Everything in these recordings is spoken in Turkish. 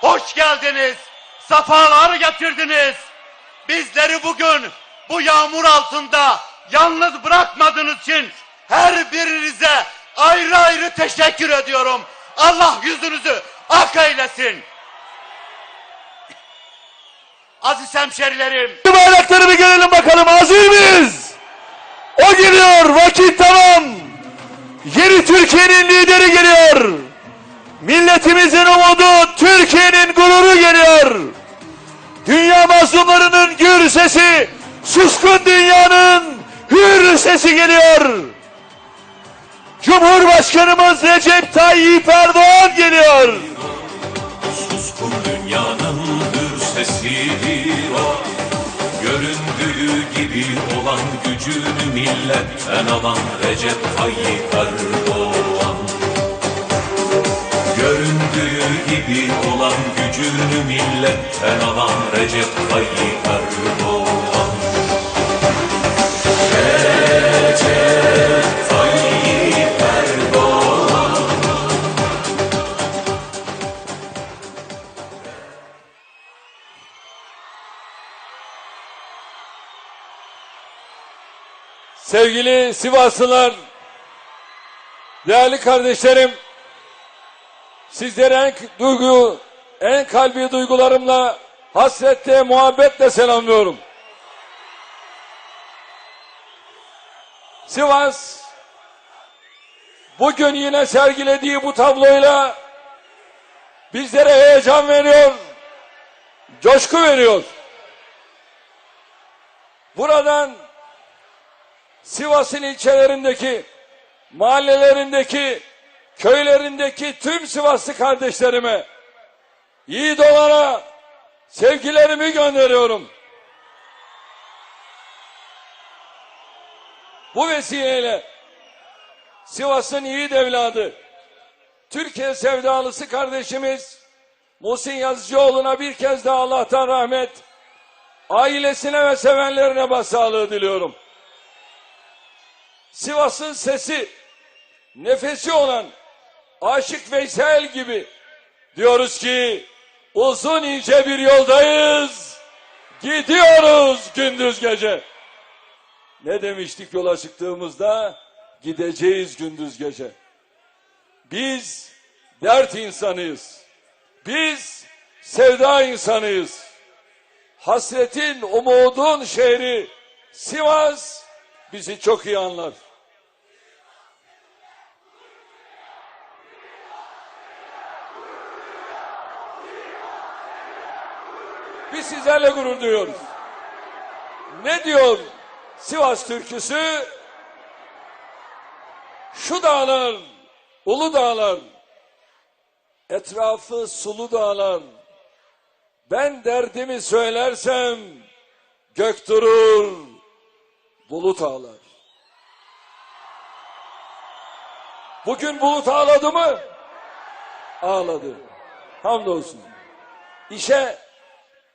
Hoş geldiniz. Safalar getirdiniz. Bizleri bugün bu yağmur altında yalnız bırakmadığınız için her birinize ayrı ayrı teşekkür ediyorum. Allah yüzünüzü ak eylesin. Aziz hemşerilerim, bayrakları bir görelim bakalım mıyız? O geliyor vakit tamam. Yeni Türkiye'nin lideri geliyor. Milletimizin umudu Türkiye'nin gururu geliyor. Dünya mazlumlarının gür sesi, suskun dünyanın hür sesi geliyor. Cumhurbaşkanımız Recep Tayyip Erdoğan geliyor. Suskun dünyanın hür sesidir o Göründüğü gibi olan gücünü milletten alan Recep Tayyip Erdoğan Göründüğü gibi olan gücünü milletten alan Recep Tayyip Erdoğan. Recep Tayyip Erdoğan. Sevgili Sivaslılar, değerli kardeşlerim, sizlere en duygu, en kalbi duygularımla, hasretle, muhabbetle selamlıyorum. Sivas, bugün yine sergilediği bu tabloyla bizlere heyecan veriyor, coşku veriyor. Buradan Sivas'ın ilçelerindeki, mahallelerindeki, köylerindeki tüm Sivaslı kardeşlerime, iyi dolana sevgilerimi gönderiyorum. Bu vesileyle Sivas'ın yiğit evladı, Türkiye sevdalısı kardeşimiz Muhsin Yazıcıoğlu'na bir kez daha Allah'tan rahmet, ailesine ve sevenlerine başsağlığı diliyorum. Sivas'ın sesi, nefesi olan Aşık Veysel gibi diyoruz ki uzun ince bir yoldayız. Gidiyoruz gündüz gece. Ne demiştik yola çıktığımızda? Gideceğiz gündüz gece. Biz dert insanıyız. Biz sevda insanıyız. Hasretin, umudun şehri Sivas bizi çok iyi anlar. Biz sizlerle gurur duyuyoruz. Ne diyor Sivas türküsü? Şu dağlar, ulu dağlar, etrafı sulu dağlar. Ben derdimi söylersem gök durur, bulut ağlar. Bugün bulut ağladı mı? Ağladı. Hamdolsun. İşe,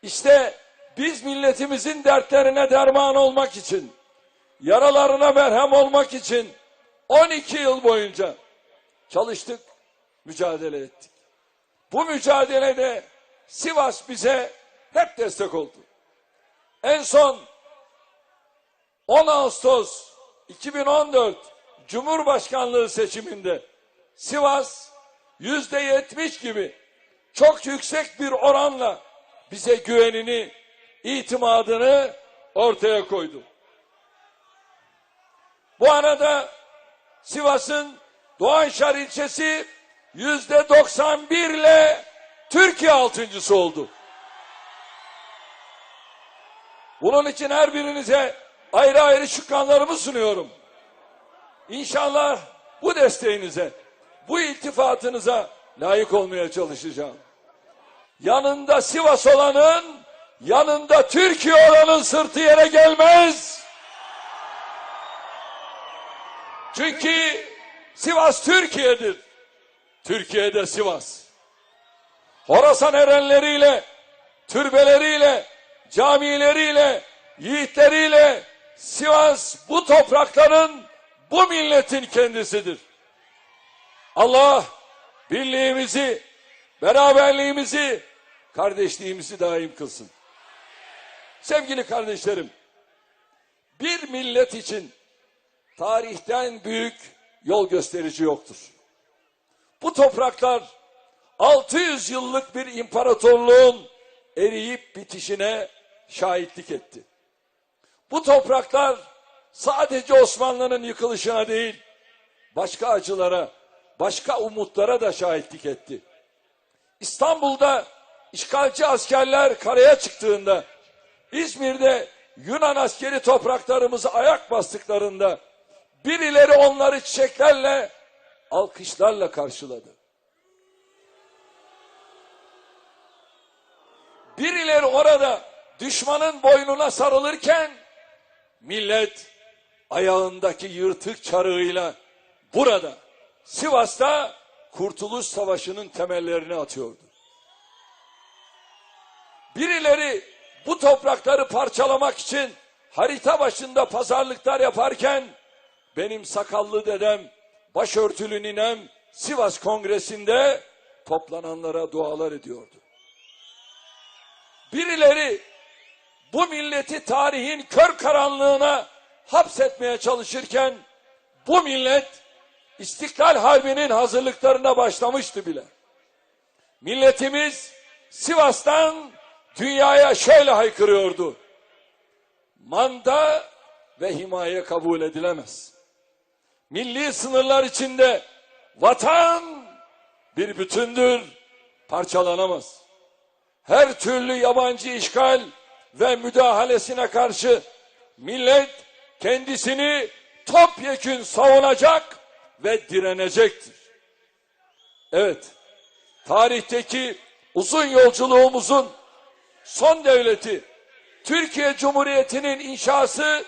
işte biz milletimizin dertlerine derman olmak için, yaralarına merhem olmak için 12 yıl boyunca çalıştık, mücadele ettik. Bu mücadelede Sivas bize hep destek oldu. En son 10 Ağustos 2014 Cumhurbaşkanlığı seçiminde Sivas yüzde yetmiş gibi çok yüksek bir oranla bize güvenini, itimadını ortaya koydu. Bu arada Sivas'ın Doğanşar ilçesi yüzde 91 ile Türkiye altıncısı oldu. Bunun için her birinize ayrı ayrı şükranlarımı sunuyorum. İnşallah bu desteğinize, bu iltifatınıza layık olmaya çalışacağım. Yanında Sivas olanın, yanında Türkiye olanın sırtı yere gelmez. Çünkü Sivas Türkiye'dir. Türkiye'de Sivas. Horasan erenleriyle, türbeleriyle, camileriyle, yiğitleriyle Sivas bu toprakların, bu milletin kendisidir. Allah birliğimizi, beraberliğimizi, kardeşliğimizi daim kılsın. Sevgili kardeşlerim, bir millet için tarihten büyük yol gösterici yoktur. Bu topraklar 600 yıllık bir imparatorluğun eriyip bitişine şahitlik etti. Bu topraklar sadece Osmanlı'nın yıkılışına değil, başka acılara, başka umutlara da şahitlik etti. İstanbul'da işgalci askerler karaya çıktığında, İzmir'de Yunan askeri topraklarımızı ayak bastıklarında, birileri onları çiçeklerle, alkışlarla karşıladı. Birileri orada düşmanın boynuna sarılırken, millet ayağındaki yırtık çarığıyla burada Sivas'ta Kurtuluş Savaşı'nın temellerini atıyordu. Birileri bu toprakları parçalamak için harita başında pazarlıklar yaparken benim sakallı dedem, başörtülü ninem Sivas Kongresi'nde toplananlara dualar ediyordu. Birileri bu milleti tarihin kör karanlığına hapsetmeye çalışırken bu millet İstiklal Harbi'nin hazırlıklarına başlamıştı bile. Milletimiz Sivas'tan dünyaya şöyle haykırıyordu. Manda ve himaye kabul edilemez. Milli sınırlar içinde vatan bir bütündür, parçalanamaz. Her türlü yabancı işgal ve müdahalesine karşı millet kendisini topyekün savunacak ve direnecektir. Evet, tarihteki uzun yolculuğumuzun son devleti Türkiye Cumhuriyeti'nin inşası